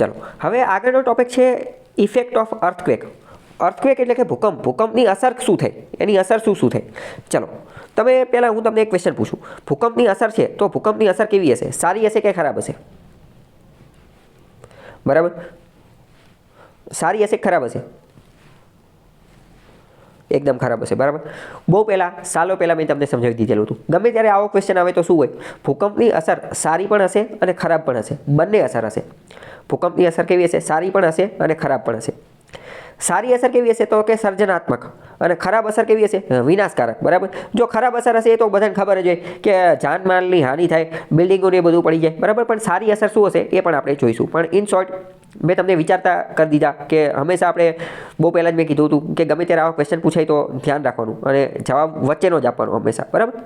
ચલો, હવે આગળનો ટોપિક છે ઇફેક્ટ ઓફ અર્થક્વેક અર્થક્વેક એટલે કે ભૂકંપ. ભૂકંપની અસર શું થાય એની અસર શું શું થાય ચલો, તમે પહેલાં હું તમને એક ક્વેશ્ચન પૂછું. ભૂકંપની અસર છે તો ભૂકંપની અસર કેવી હશે? સારી હશે કે ખરાબ હશે? બરાબર? સારી હશે કે ખરાબ હશે? એકદમ ખરાબ હશે, બરાબર? બહુ પહેલાં, સાલો પહેલાં મેં તમને સમજાવી દીધેલું હતું. ગમે ત્યારે આવો ક્વેશ્ચન આવે તો શું હોય? ભૂકંપની અસર સારી પણ હશે અને ખરાબ પણ હશે. બંને અસર હશે. ભૂકંપની અસર કેવી હશે? સારી પણ હશે અને ખરાબ પણ હશે. સારી અસર કેવી હશે તો કે સર્જનાત્મક અને ખરાબ અસર કેવી હશે? વિનાશકારક, બરાબર? જો ખરાબ અસર હશે તો બધાને ખબર જ હોય કે જાનમાલની હાનિ થાય, બિલ્ડિંગોને એ બધું પડી જાય, બરાબર? પણ સારી અસર શું હશે? એ પણ આપણે જોઈશું. પણ ઇન શોર્ટ મેં તમને વિચારતા કરી દીધા કે હંમેશા આપણે બહુ પહેલાં જ મેં કીધું હતું કે ગમે ત્યારે આવા ક્વેશ્ચન પૂછાય તો ધ્યાન રાખવાનું અને જવાબ વચ્ચેનો જ આપવાનો હંમેશા, બરાબર?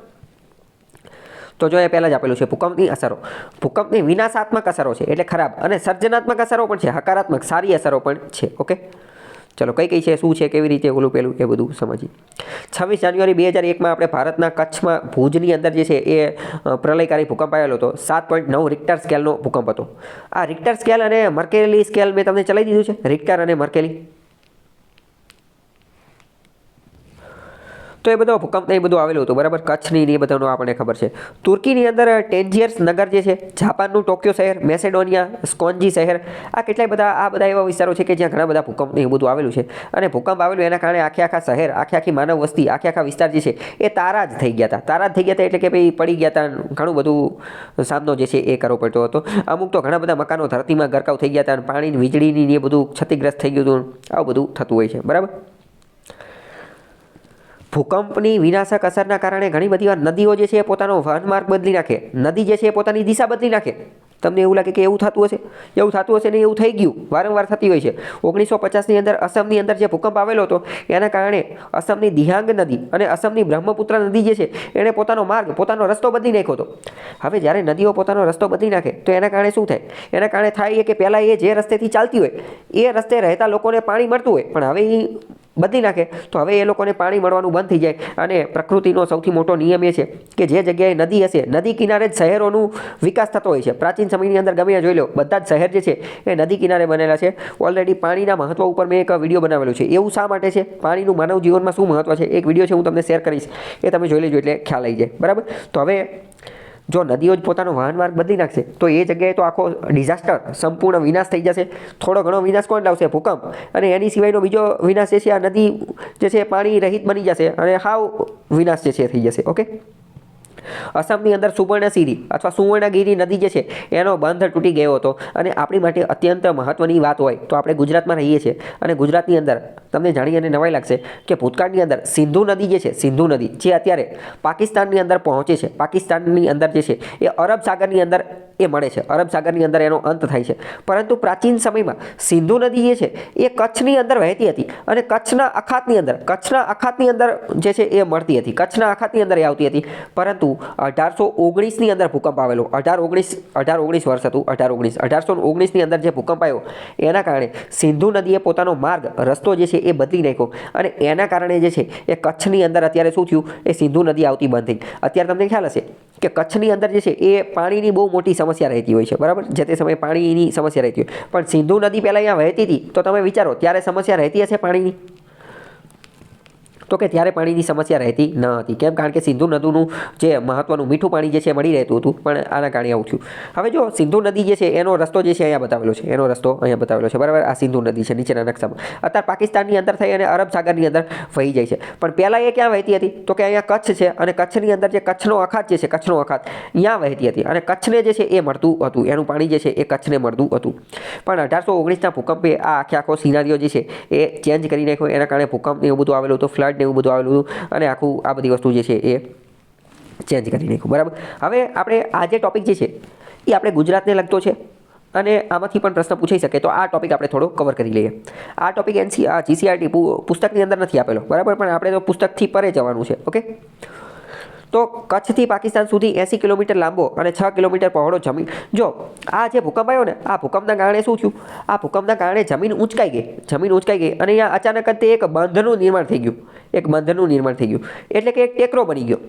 તો જો એ પહેલાં જ આપેલું છે, ભૂકંપની અસરો. ભૂકંપની વિનાશાત્મક અસરો છે, એટલે ખરાબ. અને સર્જનાત્મક અસરો પણ છે, હકારાત્મક, સારી અસરો પણ છે ઓકે ચલો, કઈ કઈ છે, શું છે, કેવી રીતે ઓલું પેલું એ બધું સમજીએ. છવ્વીસ જાન્યુઆરી બે હજાર એકમાં આપણે ભારતના કચ્છમાં ભુજની અંદર જે છે એ પ્રલયકારી ભૂકંપ આવેલો હતો. સાત પોઈન્ટ નવ રિક્ટર સ્કેલનો ભૂકંપ હતો. આ રિક્ટર સ્કેલ અને મર્કેલી સ્કેલ મેં તમને ચલાવી દીધું છે. રિક્ટર અને મર્કેલી તો એ બધો ભૂકંપ એ બધું આવેલું હતું. બરાબર? કચ્છની એ બધાનું આપણને ખબર છે. તુર્કીની અંદર ટેન્જિયર્સ નગર જે છે, જાપાનનું ટોક્યો શહેર, મેસેડોનિયા, સ્કોન્જી શહેર, આ કેટલાય બધા, આ બધા એવા વિસ્તારો છે કે જ્યાં ઘણા બધા ભૂકંપ એ બધું આવેલું છે. અને ભૂકંપ આવેલું એના કારણે આખે આખા શહેર, આખી આખી માનવ વસ્તી, આખે આખા વિસ્તાર જે છે, એ તારા જ થઈ ગયા હતા તારા જ થઈ ગયા હતા એટલે કે ભાઈ પડી ગયા હતા ઘણું બધું સામનો જે છે એ કરવો પડતો હતો. અમુક તો ઘણા બધા મકાનો ધરતીમાં ગરકાવ થઈ ગયા હતા અને પાણી વીજળીની એ બધું ક્ષતિગ્રસ્ત થઈ ગયું હતું. આવું બધું થતું હોય છે. બરાબર? ભૂકંપની વિનાશક અસરના કારણે ઘણી બધી વાર નદીઓ જે છે એ પોતાનો વહનમાર્ગ બદલી નાખે. નદી જે છે એ પોતાની દિશા બદલી નાખે. તમને એવું લાગે કે એવું થતું હશે? એવું થતું હશે ને એવું થઈ ગયું? વારંવાર થતી હોય છે. ઓગણીસો પચાસની અંદર અસમની અંદર જે ભૂકંપ આવેલો હતો, એના કારણે અસમની દિહાંગ નદી અને અસમની બ્રહ્મપુત્ર નદી જે છે, એણે પોતાનો માર્ગ, પોતાનો રસ્તો બદલી નાખ્યો હતો. હવે જ્યારે નદીઓ પોતાનો રસ્તો બદલી નાખે, તો એના કારણે શું થાય? એના કારણે થાય એ કે પહેલાં એ જે રસ્તેથી ચાલતી હોય, એ રસ્તે રહેતા લોકોને પાણી મળતું હોય. પણ હવે એ બદલી નાખે. તો હવે એ લોકોને પાણી મળવાનું બંધ થઈ જાય. અને પ્રકૃતિનો સૌથી મોટો નિયમ એ છે કે જે જગ્યાએ નદી હશે, નદી કિનારે જ શહેરોનું વિકાસ થતો હોય છે. પ્રાચીન સમયની અંદર ગમે જોઈ લો, બધા જ શહેર જે છે એ નદી કિનારે બનેલા છે. ઓલરેડી પાણીના મહત્વ ઉપર મેં એક વીડિયો બનાવેલું છે. એવું શા માટે છે? પાણીનું માનવ જીવનમાં શું મહત્વ છે? એક વીડિયો છે હું તમને શેર કરીશ. એ તમે જોઈ લેજો એટલે ખ્યાલ આવી જાય. બરાબર? તો હવે જો નદીઓ જ પોતાનો વાહન માર્ગ બદલી નાખશે, તો એ જગ્યાએ તો આખો ડિઝાસ્ટર સંપૂર્ણ વિનાશ થઈ જશે. થોડો ઘણો વિનાશ કોણ લાવશે? ભૂકંપ. અને એની સિવાયનો બીજો વિનાશ જે છે, આ નદી જે છે પાણી રહિત બની જશે અને હાવ વિનાશ જે છે થઈ જશે, ઓકે? અસમની અંદર સુવર્ણસિરી અથવા સુવર્ણગીરી નદી જે છે, એનો બંધ તૂટી ગયો હતો. અને આપણી માટે અત્યંત મહત્ત્વની વાત હોય તો આપણે ગુજરાતમાં રહીએ છીએ. અને ગુજરાતની અંદર તમને જાણી અને નવાઈ લાગશે કે ભૂતકાળની અંદર સિંધુ નદી જે છે, સિંધુ નદી, જે અત્યારે પાકિસ્તાનની અંદર પહોંચે છે, પાકિસ્તાનની અંદર જે છે, એ અરબ સાગરની અંદર એ મળે છે, અરબ સાગરની અંદર એનો અંત થાય છે. પરંતુ પ્રાચીન સમયમાં સિંધુ નદી જે છે, એ કચ્છની અંદર વહેતી હતી અને કચ્છના અખાતની અંદર, કચ્છના અખાતની અંદર જે છે, એ મળતી હતી, કચ્છના અખાતની અંદર એ આવતી હતી. પરંતુ અઢારસો ઓગણીસની અંદર ભૂકંપ આવેલો. અઢાર ઓગણીસ અઢાર ઓગણીસ વર્ષ હતું, અઢાર ઓગણીસ, અઢારસો ઓગણીસની અંદર જે ભૂકંપ આવ્યો, એના કારણે સિંધુ નદીએ પોતાનો માર્ગ, રસ્તો જે છે એ બદલી નાખ્યો. અને એના કારણે જે છે, એ કચ્છની અંદર અત્યારે શું થયું? એ સિંધુ નદી આવતી બંધ થઈ. અત્યારે તમને ખ્યાલ હશે કે કચ્છની અંદર જે છે, એ પાણીની બહુ મોટી સમસ્યા રહેતી હોય છે. બરાબર? જે તે સમયે પાણીની સમસ્યા રહેતી હોય. પણ સિંધુ નદી પહેલાં અહીંયા વહેતી હતી. તો તમે વિચારો, ત્યારે સમસ્યા રહેતી હશે પાણીની? તો કે ત્યારે પાણીની સમસ્યા રહેતી ન હતી. કેમ? કારણ કે સિંધુ નદીનું જે મહત્ત્વનું મીઠું પાણી જે છે મળી રહેતું હતું, પણ આના કારણે આવું થયું. હવે જો સિંધુ નદી જે છે, એનો રસ્તો જે છે અહીંયા બતાવેલો છે. એનો રસ્તો અહીંયા બતાવેલો છે. બરાબર? આ સિંધુ નદી છે, નીચેના નકશામાં. અત્યારે પાકિસ્તાનની અંદર થઈ અને અરબ સાગરની અંદર વહી જાય છે. પણ પહેલાં એ ક્યાં વહેતી હતી? તો કે અહીંયા કચ્છ છે અને કચ્છની અંદર જે કચ્છનો અખાત જે છે, કચ્છનો અખાત, અહીંયા વહેતી હતી. અને કચ્છને જે છે એ મળતું હતું. એનું પાણી જે છે એ કચ્છને મળતું હતું. પણ અઢારસો ઓગણીસના ભૂકંપે આ આખે આખો સિનારીઓ જે છે એ ચેન્જ કરી નાખ્યો. એના કારણે ભૂકંપ એવું બધું આવેલું હતું. ફ્લડ ને એવું બધું આવેલું હતું. અને આખું આ બધી વસ્તુ જે છે એ ચેન્જ કરી નાખ્યું. બરાબર? હવે આપણે આ જે ટૉપિક જે છે, એ આપણે ગુજરાતને લગતો છે. અને આમાંથી પણ પ્રશ્ન પૂછાઈ શકે. તો આ ટોપિક આપણે થોડો કવર કરી લઈએ. આ ટોપિક એનસી, આ જીસીઆરટી પુસ્તકની અંદર નથી આપેલો. બરાબર? પણ આપણે તો પુસ્તકથી પરે જવાનું છે. ઓકે તો કચ્છથી પાકિસ્તાન સુધી એંસી કિલોમીટર લાંબો અને છ કિલોમીટર પહોળો જમીન. જો, આ જે ભૂકંપ આવ્યો ને, આ ભૂકંપના કારણે શું થયું? આ ભૂકંપના કારણે જમીન ઊંચકાઈ ગઈ. જમીન ઊંચકાઈ ગઈ અને અહીંયા અચાનક તે એક બંધનું નિર્માણ થઈ ગયું. એક બંધનું નિર્માણ થઈ ગયું. એટલે કે એક ટેકરો બની ગયો.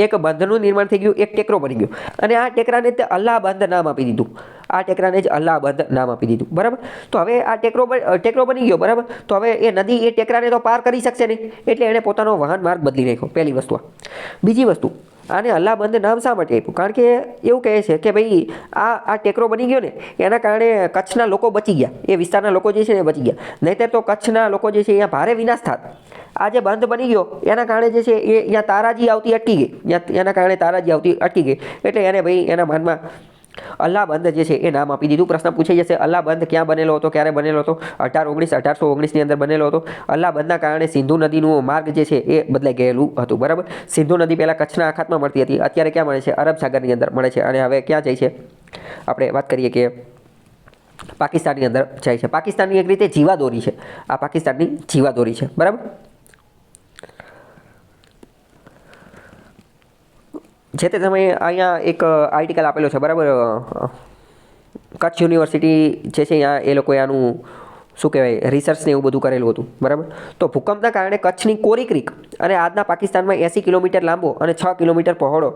એક બંધનું નિર્માણ થઈ ગયું, એક ટેકરો બની ગયો. અને આ ટેકરાને તે અલ્લાહ બંધ નામ આપી દીધું. આ ટેકરાને જ અલ્લાહ બંધ નામ આપી દીધું. બરાબર? તો હવે આ ટેકરો ટેકરો બની ગયો, બરાબર? તો હવે એ નદી એ ટેકરાને તો પાર કરી શકશે નહીં. એટલે એણે પોતાનો વાહન માર્ગ બદલી નાખ્યો પહેલી વસ્તુ બીજી વસ્તુ આને અલ્લાહ બંધ નામ શા માટે આપ્યું? કારણ કે એવું કહે છે કે ભાઈ, આ આ ટેકરો બની ગયો ને, એના કારણે કચ્છના લોકો બચી ગયા. એ વિસ્તારના લોકો જે છે એ બચી ગયા. નહીંતર તો કચ્છના લોકો જે છે અહીંયા ભારે વિનાશ થાત. આ જે બંધ બની ગયો, એના કારણે જે છે એ અહીંયા તારાજી આવતી અટકી ગઈ. એના કારણે તારાજી આવતી અટકી ગઈ. એટલે એને ભાઈ, એના મનમાં અલ્લાહ બંધ જે છે એ નામ આપી દીધું. પ્રશ્ન પૂછાઈ જશે, અલ્લાહ બંધ ક્યાં બનેલો હતો? ક્યારે બનેલો હતો? અઢાર ઓગણીસ, અઢારસો ઓગણીસની અંદર બનેલો હતો. અલ્લાહબંધના કારણે સિંધુ નદીનું માર્ગ જે છે એ બદલાઈ ગયેલું હતું, બરાબર? સિંધુ નદી પહેલાં કચ્છના આખાતમાં મળતી હતી, અત્યારે ક્યાં મળે છે? અરબ સાગરની અંદર મળે છે. અને હવે ક્યાં જાય છે? આપણે વાત કરીએ કે પાકિસ્તાનની અંદર જાય છે. પાકિસ્તાનની એક રીતે જીવાદોરી છે. આ પાકિસ્તાનની જીવાદોરી છે, બરાબર? જે તે સમયે અહીંયા એક આર્ટિકલ આપેલો છે, બરાબર? કચ્છ યુનિવર્સિટી જે છે અહીંયા એ લોકોએ આનું, શું કહેવાય રિસર્ચને એવું બધું કરેલું હતું, બરાબર? તો ભૂકંપના કારણે કચ્છની કોરી ક્રીક અને આજના પાકિસ્તાનમાં એંસી કિલોમીટર લાંબો અને છ કિલોમીટર પહોળો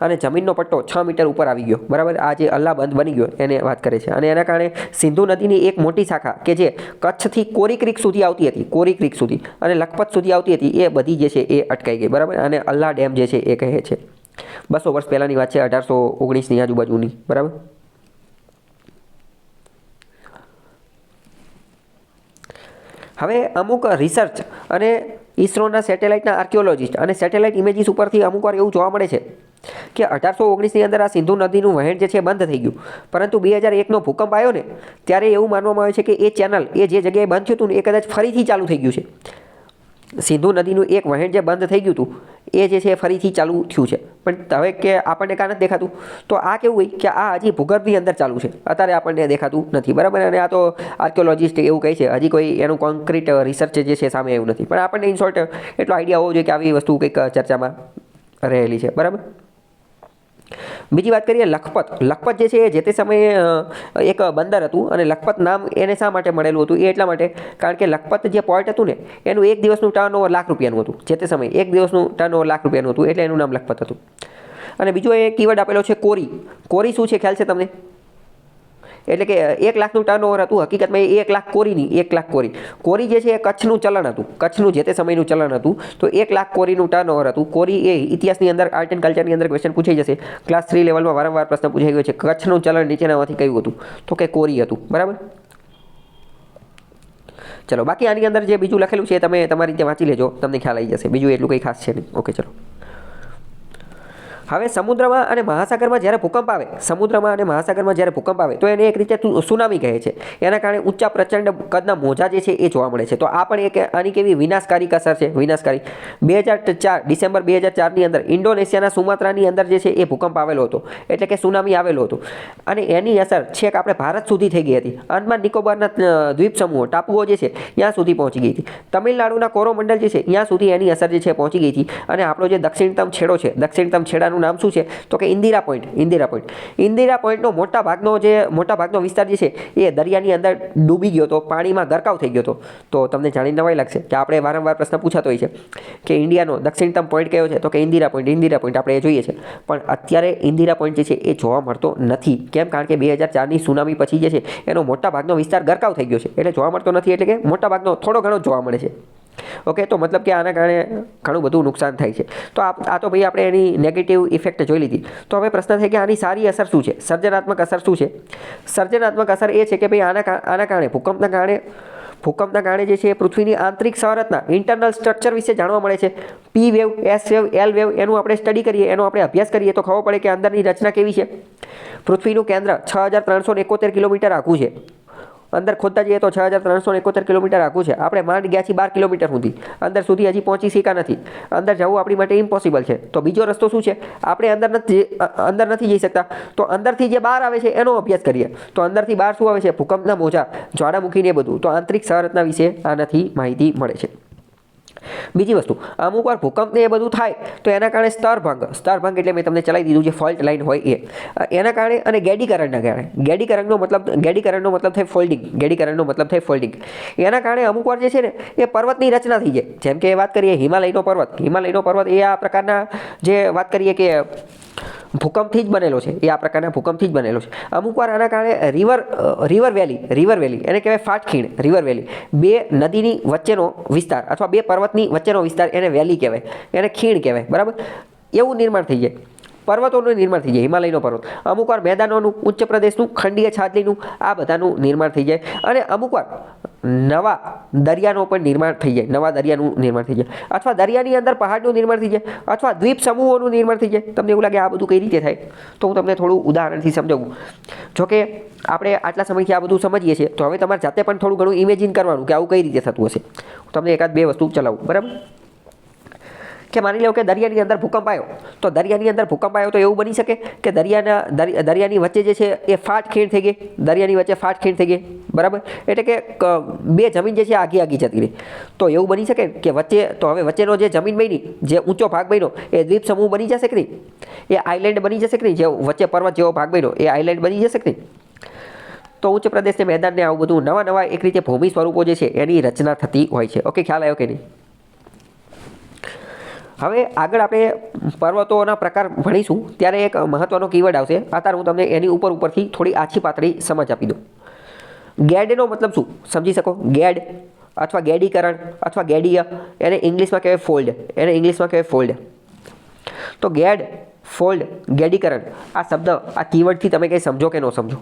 અને જમીનનો પટ્ટો છ મીટર ઉપર આવી ગયો, બરાબર? આ જે અલ્લાહ બંધ બની ગયો, એને વાત કરે છે. અને એના કારણે સિંધુ નદીની એક મોટી શાખા કે જે કચ્છથી કોરી ક્રીક સુધી આવતી હતી કોરી ક્રીક સુધી અને લખપત સુધી આવતી હતી, એ બધી જે છે એ અટકાઈ ગઈ, બરાબર? અને અલ્લાહ ડેમ જે છે એ કહે છે. બસો વર્ષ પહેલાંની વાત છે, અઢારસો ઓગણીસની આજુબાજુની, બરાબર? હવે અમુક રિસર્ચ અને ઇસરોના સેટેલાઇટના આર્કિયોલોજિસ્ટ અને સેટેલાઇટ ઇમેજીસ ઉપરથી અમુક વાર એવું જોવા મળે છે કે અઢારસો ઓગણીસની અંદર આ સિંધુ નદીનું વહેણ જે છે બંધ થઈ ગયું. પરંતુ બે હજાર એકનો ભૂકંપ આવ્યો ને, ત્યારે એવું માનવામાં આવે છે કે એ ચેનલ એ જે જગ્યાએ બંધ થયું હતું ને, એ કદાચ ફરીથી ચાલુ થઈ ગયું છે. સિંધુ નદીનું એક વહેણ જે બંધ થઈ ગયું હતું, એ જે છે ફરીથી ચાલુ થયું છે. પણ હવે કે આપણને કાં નથી દેખાતું, તો આ કેવું હોય કે આ હજી ભૂગર્ભની અંદર ચાલુ છે. અત્યારે આપણને દેખાતું નથી, બરાબર? અને આ તો આર્કિયોલોજિસ્ટ એવું કહે છે, હજી કોઈ એનું કોન્ક્રીટ રિસર્ચ જે છે સામે એવું નથી. પણ આપણને ઇન શોર્ટ એટલો આઈડિયા હોવો જોઈએ કે આવી વસ્તુ કંઈક ચર્ચામાં રહેલી છે, બરાબર? બીજી વાત કરીએ લખપત. લખપત જે છે એ જે તે સમયે એક બંદર હતું અને લખપત નામ એને શા માટે મળેલું હતું? એ એટલા માટે કારણ કે લખપત જે પોર્ટ હતું ને, એનું એક દિવસનું ટર્ન લાખ રૂપિયાનું હતું. જે તે સમયે એક દિવસનું ટર્ન લાખ રૂપિયાનું હતું, એટલે એનું નામ લખપત હતું. અને બીજો એ કીવર્ડ આપેલો છે કોરી. કોરી શું છે? ખ્યાલ છે તમને? એટલે કે એક લાખનું ટર્નઓવર હતું, હકીકતમાં એ એક લાખ કોરીની એક લાખ કોરી. કોરી જે છે એ કચ્છનું ચલણ હતું. કચ્છનું જે તે સમયનું ચલણ હતું, તો એક લાખ કોરીનું ટર્નઓવર હતું. કોરી એ ઇતિહાસની અંદર આર્ટ એન્ડ કલ્ચરની અંદર ક્વેશ્ચન પૂછાઈ જશે. ક્લાસ થ્રી લેવલમાં વારંવાર પ્રશ્ન પૂછાઈ ગયો છે, કચ્છનું ચલણ નીચેનામાંથી કયું હતું? તો કે કોરી હતું. બરાબર? ચલો, બાકી આની અંદર જે બીજું લખેલું છે તમે તમારી રીતે વાંચી લેજો. તમને ખ્યાલ આવી જશે. બીજું એટલું કંઈ ખાસ છે નહીં. ઓકે ચલો. હવે સમુદ્રમાં અને મહાસાગરમાં જ્યારે ભૂકંપ આવે, સમુદ્રમાં અને મહાસાગરમાં જ્યારે ભૂકંપ આવે, તો એને એક રીતે સુનામી કહે છે. એના કારણે ઊંચા પ્રચંડ કદના મોજા જે છે એ જોવા મળે છે. તો આ પણ એક આની કેવી વિનાશકારી અસર છે, વિનાશકારી. બે હજાર ચાર, ડિસેમ્બર બે હજાર ચારની અંદર ઇન્ડોનેશિયાના સુમાત્રાની અંદર જે છે એ ભૂકંપ આવેલો હતો. એટલે કે સુનામી આવેલો હતો. અને એની અસર છેક આપણે ભારત સુધી થઈ ગઈ હતી. અંદમાન નિકોબારના દ્વીપ સમૂહો ટાપુઓ જે છે, ત્યાં સુધી પહોંચી ગઈ હતી. તમિલનાડુના કોરોમંડલ જે છે, ત્યાં સુધી એની અસર જે છે પહોંચી ગઈ હતી. અને આપણો જે દક્ષિણતમ છેડો છે, દક્ષિણતમ છેડાનું નામ શું છે? તો કે ઇન્દિરા પોઈન્ટ ઇન્દિરા પોઈન્ટ. ઇન્દિરા પોઈન્ટનો મોટા ભાગનો જે, મોટા ભાગનો વિસ્તાર જે છે, એ દરિયાની અંદર ડૂબી ગયો હતો પાણીમાં ગરકાવ થઈ ગયો હતો તો તમને જાણીને નવાઈ લાગશે કે આપણે વારંવાર પ્રશ્ન પૂછાતો હોય છે કે ઇન્ડિયાનો દક્ષિણતમ પોઈન્ટ કયો છે? તો કે ઇન્દિરા પોઈન્ટ ઇન્દિરા પોઈન્ટ આપણે એ જોઈએ છે. પણ અત્યારે ઇન્દિરા પોઈન્ટ જે છે, એ જોવા મળતો નથી. કેમ? કારણ કે બે હજાર ચારની સુનામી પછી જે છે, એનો મોટા ભાગનો વિસ્તાર ગરકાવ થઈ ગયો છે. એટલે જોવા મળતો નથી, એટલે કે મોટા ભાગનો થોડો ઘણો જોવા મળે છે. ઓકે, તો મતલબ કે આના કારણે ઘણું બધું નુકસાન થાય છે. તો આ તો ભાઈ આપણે એની નેગેટિવ ઇફેક્ટ જોઈ લીધી. તો હવે પ્રશ્ન થાય કે આની સારી અસર શું છે? સર્જનાત્મક અસર શું છે? સર્જનાત્મક અસર એ છે કે ભાઈ આના આના કારણે, ભૂકંપના કારણે ભૂકંપના કારણે જે છે પૃથ્વીની આંતરિક સંરચના ઇન્ટરનલ સ્ટ્રક્ચર વિશે જાણવા મળે છે. P wave S wave L wave એનું આપણે સ્ટડી કરીએ, એનો આપણે અભ્યાસ કરીએ, તો ખબર પડે કે અંદરની રચના કેવી છે? પૃથ્વીનું કેન્દ્ર છ હજાર ત્રણસો એકોતેર કિલોમીટર આખું છે. અંદર ખોદતા જઈએ તો છ હજાર ત્રણસો એકોતેર કિલોમીટર આખું છે. આપણે માંડ ગયા છીએ બાર કિલોમીટર સુધી. અંદર સુધી હજી પહોંચી શક્યા નથી. અંદર જવું આપણી માટે ઇમ્પોસિબલ છે. તો બીજો રસ્તો શું છે? આપણે અંદર નથી અંદર નથી જઈ શકતા. તો અંદરથી જે બહાર આવે છે, એનો અભ્યાસ કરીએ. તો અંદરથી બહાર શું આવે છે? ભૂકંપના મોજા જ્વાળામુખીને બધું. તો આંતરિક સંરચના વિશે આનાથી માહિતી મળે છે. બીજી વસ્તુ, અમુક વાર ભૂકંપને એ બધું થાય તો એના કારણે સ્તરભંગ સ્તરભંગ એટલે મેં તમને ચલાવી દીધું જે ફોલ્ટ લાઈન હોય એ. એના કારણે અને ગેડીકરણના કારણે. ગેડીકરણનો મતલબ ગેડીકરણનો મતલબ થાય ફોલ્ડિંગ ગેડીકરણનો મતલબ થાય ફોલ્ડિંગ એના કારણે અમુક વાર જે છે ને, એ પર્વતની રચના થઈ જાય. જેમ કે વાત કરીએ હિમાલયનો પર્વત. હિમાલયનો પર્વત એ આ પ્રકારના જે વાત કરીએ કે ભૂકંપથી જ બનેલો છે. એ આ પ્રકારના ભૂકંપથી જ બનેલો છે. અમુક વાર આના કારણે river river valley river valley એને કહેવાય ફાટખીણ રિવર વેલી બે નદીની વચ્ચેનો વિસ્તાર અથવા બે પર્વતની વચ્ચેનો વિસ્તાર એને વેલી કહેવાય. એને ખીણ કહેવાય. બરાબર? એવું નિર્માણ થઈ જાય. પર્વતોનું નિર્માણ થઈ જાય. હિમાલયનો પર્વત. અમુકવાર મેદાનોનું, ઉચ્ચ પ્રદેશનું, ખંડીય છાદલીનું આ બધાનું નિર્માણ થઈ જાય. અને અમુક વાર નવા દરિયાનું પણ નિર્માણ થઈ જાય. નવા દરિયાનું નિર્માણ થઈ જાય. અથવા દરિયાની અંદર પહાડનું નિર્માણ થઈ જાય. અથવા દ્વીપ સમૂહોનું નિર્માણ થઈ જાય. તમને એવું લાગે આ બધું કઈ રીતે થાય? તો હું તમને થોડું ઉદાહરણથી સમજાવું. જોકે આપણે આટલા સમયથી આ બધું સમજીએ છીએ, તો હવે તમારે જાતે પણ થોડું ઘણું ઇમેજિન કરવાનું કે આવું કઈ રીતે થતું હશે. હું તમને એકાદ બે વસ્તુ ચલાવું. બરાબર? કે માની લો કે દરિયાની અંદર ભૂકંપ આવ્યો, તો દરિયાની અંદર ભૂકંપ આવ્યો તો એવું બની શકે કે દરિયાના દરિયાની વચ્ચે જે છે એ ફાટ ખીણ થઈ ગઈ, દરિયાની વચ્ચે ફાટ ખીણ થઈ ગઈ, બરાબર? એટલે કે બે જમીન જે છે આગી આગી જતી રહી. તો એવું બની શકે કે વચ્ચે, તો હવે વચ્ચેનો જે જમીન બની, જે ઊંચો ભાગ બન્યો, એ દ્વીપ સમૂહ બની જશે કે નહીં? એ આઇલેન્ડ બની જશે કે નહીં? જે વચ્ચે પર્વત જેવો ભાગ બન્યો, એ આઇલેન્ડ બની જશે કે નહીં? તો ઉચ્ચ પ્રદેશને મેદાનને આવું બધું નવા નવા એક રીતે ભૂમિ સ્વરૂપો જે છે એની રચના થતી હોય છે. ઓકે, ખ્યાલ આવ્યો કે નહીં? હવે આગળ આપણે પર્વતોના પ્રકાર ભણીશું. ત્યારે એક મહત્વનો કીવર્ડ આવશે. અત્યારે હું તમને એની ઉપર ઉપરથી થોડી આછી પાતળી સમજ આપી દઉં. ગેડનો મતલબ શું? સમજી શકો? ગેડ અથવા ગેડીકરણ અથવા ગેડીય એને ઇંગ્લિશમાં કહેવાય ફોલ્ડ એને ઇંગ્લિશમાં કહેવાય ફોલ્ડ તો ગેડ ફોલ્ડ ગેડીકરણ આ શબ્દ, આ કીવર્ડથી તમે કંઈ સમજો કે ન સમજો?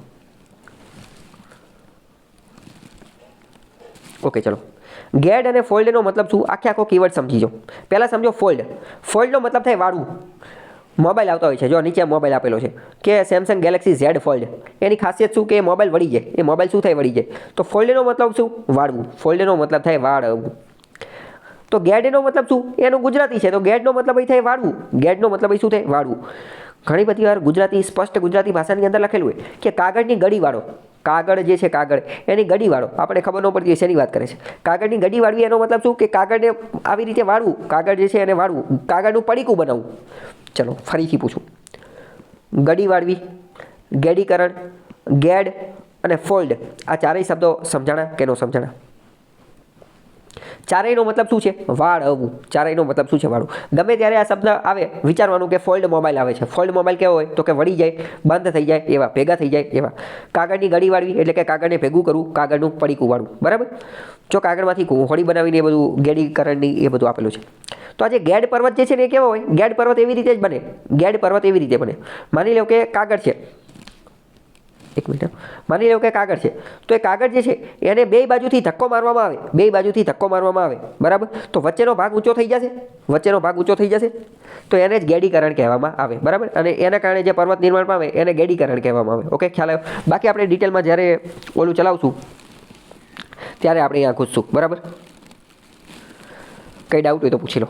ઓકે ચલો. ગેડ અને ફોલ્ડનો મતલબ શું? આખે આખો કીવર્ડ સમજી જો પહેલાં સમજો ફોલ્ડ. ફોલ્ડનો મતલબ થાય વાળવું મોબાઈલ આવતા હોય છે. જો નીચે મોબાઈલ આપેલો છે. કે સેમસંગ ગેલેક્સી ઝેડ ફોલ્ડ એની ખાસિયત શું? કે મોબાઈલ વળી જાય. એ મોબાઈલ શું થાય? વળી જાય. તો ફોલ્ડનો મતલબ શું? વાળવું. ફોલ્ડનો મતલબ થાય વાળવું. તો ગેડનો મતલબ શું? એનું ગુજરાતી છે. તો ગેડનો મતલબ એ થાય વાળવું. ગેડનો મતલબ એ શું થાય? વાળવું. ઘણી બધી વાર ગુજરાતી, સ્પષ્ટ ગુજરાતી ભાષાની અંદર લખેલું હોય કે કાગળની ગળીવાળો કાગળ જે છે કાગળ, એની ગળીવાળો આપણે ખબર ન પડતી હોય શેની વાત કરે છે. કાગળની ગડી વાળવી એનો મતલબ શું? કે કાગળને આવી રીતે વાળવું, કાગળ જે છે એને વાળવું, કાગળનું પડીકું બનાવવું. ચલો, ફરીથી પૂછું. ગડી વાળવી, ગેડીકરણ, ગેડ અને ફોલ્ડ, આ ચારેય શબ્દો સમજાણા કે ન સમજાણા? ચારેયનો મતલબ શું છે? વાળવું ચારેયનો મતલબ શું છે? વાળવું ગમે ત્યારે આ શબ્દ આવે, વિચારવાનું કે ફોલ્ડ મોબાઈલ આવે છે. ફોલ્ડ મોબાઈલ કેવો હોય? તો કે વળી જાય, બંધ થઈ જાય, એવા, ભેગા થઈ જાય, એવા. કાગળની ગળી વાળવી એટલે કે કાગળને ભેગું કરવું, કાગળનું પડીકું વાળવું બરાબર? જો કાગળમાંથી હોળી બનાવીને એ બધું ગેડીકરણની એ બધું આપેલું છે. તો આજે ગેડ પર્વત જે છે ને એ કેવો હોય? ગેડ પર્વત એવી રીતે જ બને. ગેડ પર્વત એવી રીતે બને. માની લો કે કાગળ છે. એક મિનિટ માની લો કે કાગળ છે. તો એ કાગળ જે છે, એને બે બાજુથી ધક્કો મારવામાં આવે. બે બાજુથી ધક્કો મારવામાં આવે. બરાબર? તો વચ્ચેનો ભાગ ઊંચો થઈ જશે. વચ્ચેનો ભાગ ઊંચો થઈ જશે. તો એને જ ગેડીકરણ કહેવામાં આવે. બરાબર? અને એના કારણે જે પર્વત નિર્માણ પામે, એને ગેડીકરણ કહેવામાં આવે. ઓકે, ખ્યાલ આવ્યો? બાકી આપણે ડિટેલમાં જ્યારે ઓલું ચલાવશું, ત્યારે આપણે અહીંયા ખુશશું બરાબર? કંઈ ડાઉટ હોય તો પૂછી લો.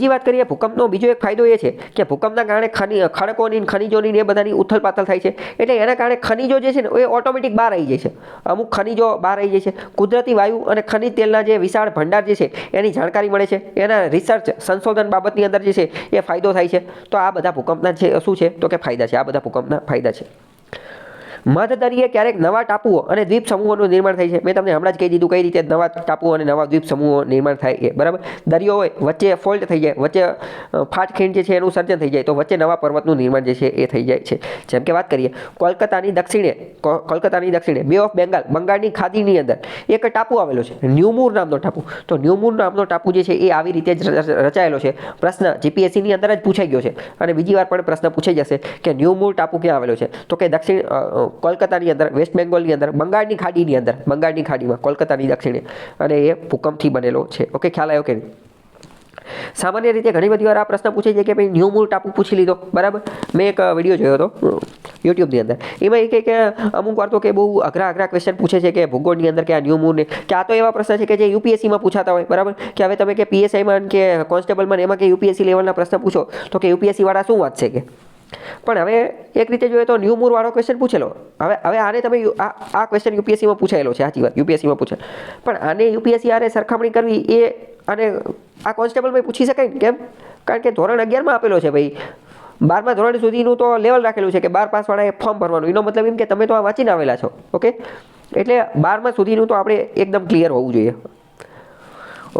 બીજી વાત કરીએ, ભૂકંપનો બીજો એક ફાયદો એ છે કે ભૂકંપના કારણે ખની, ખડકોની ખનિજોની એ બધાની ઉથલ પાથલ થાય છે. એટલે એના કારણે ખનિજો જે છે ને, એ ઓટોમેટિક બહાર આવી જાય છે. અમુક ખનિજો બહાર આવી જાય છે. કુદરતી વાયુ અને ખનિજ તેલના જે વિશાળ ભંડાર જે છે, એની જાણકારી મળે છે. એના રિસર્ચ સંશોધન બાબતની અંદર જે છે, એ ફાયદો થાય છે. તો આ બધા ભૂકંપના છે શું છે? તો કે ફાયદા છે. આ બધા ભૂકંપના ફાયદા છે. મધદરિયે ક્યારેક નવા ટાપુઓ અને દ્વીપ સમૂહોનું નિર્માણ થાય છે. મેં તમને હમણાં જ કહી દીધું કઈ રીતે નવા ટાપુઓ અને નવા દ્વીપ સમૂહો નિર્માણ થાય છે. બરાબર? દરિયો હોય, વચ્ચે ફોલ્ટ થઈ જાય, વચ્ચે ફાટખીણ જે છે એનું સર્જન થઈ જાય, તો વચ્ચે નવા પર્વતનું નિર્માણ જે છે એ થઈ જાય છે. જેમ કે વાત કરીએ, કોલકાતાની દક્ષિણે કોલકાતાની દક્ષિણે બે ઓફ બેંગાલ બંગાળની ખાદીની અંદર એક ટાપુ આવેલો છે, ન્યુમૂર નામનો ટાપુ. તો ન્યુમૂર નામનો ટાપુ જે છે એ આવી રીતે જ રચાયેલો છે. પ્રશ્ન જીપીએસસીની અંદર જ પૂછાઈ ગયો છે. અને બીજી વાર પણ પ્રશ્ન પૂછાઈ જશે કે ન્યુમૂર ટાપુ ક્યાં આવેલો છે? તો કે દક્ષિણ કોલકાતાની અંદર, વેસ્ટ બેંગોલની અંદર, બંગાળની ખાડીની અંદર, બંગાળની ખાડીમાં, કોલકાતાની દક્ષિણે, અને એ ભૂકંપથી બનેલો છે. ઓકે, ખ્યાલ આવ્યો કે સામાન્ય રીતે ઘણી બધી વાર આ પ્રશ્ન પૂછે છે કે ભાઈ ન્યુમૂર ટાપુ પૂછી લીધો. બરાબર? મેં એક વીડિયો જોયો હતો, યુટ્યુબની અંદર. એમાં એ કે અમુક વાર તો કે બહુ અઘરા અઘરા ક્વેશ્ચન પૂછે છે કે ભૂગોળની અંદર કે આ ન્યુમૂર ને, કે આ તો એવા પ્રશ્ન છે કે જે યુપીએસસીમાં પૂછાતા હોય, બરાબર? કે હવે તમે કે પીએસઆઈમાં કે કોન્સ્ટેબલમાં એમાં કે યુપીએસસી લેવલના પ્રશ્ન પૂછો, તો કે યુપીએસસી વાળા શું છે કે? પણ હવે એક રીતે જોઈએ તો ન્યૂ મૂરવાળો ક્વેશ્ચન પૂછેલો. હવે હવે આને તમે આ આ ક્વેશ્ચન યુપીએસસીમાં પૂછાયેલો છે, સાચી વાત યુપીએસસીમાં પૂછે. પણ આને યુપીએસસી આને સરખામણી કરવી એ અને આ કોન્સ્ટેબલમાં પૂછી શકાય ને કેમ? કારણ કે ધોરણ અગિયારમાં આપેલો છે ભાઈ. બારમા ધોરણ સુધીનું તો લેવલ રાખેલું છે કે બાર પાસવાળાએ ફોર્મ ભરવાનું. એનો મતલબ એમ કે તમે તો આ વાંચીને આવેલા છો ઓકે એટલે બારમા સુધીનું તો આપણે એકદમ ક્લિયર હોવું જોઈએ.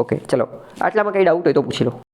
ઓકે ચલો. આટલામાં કંઈ ડાઉટ હોય તો પૂછી લો.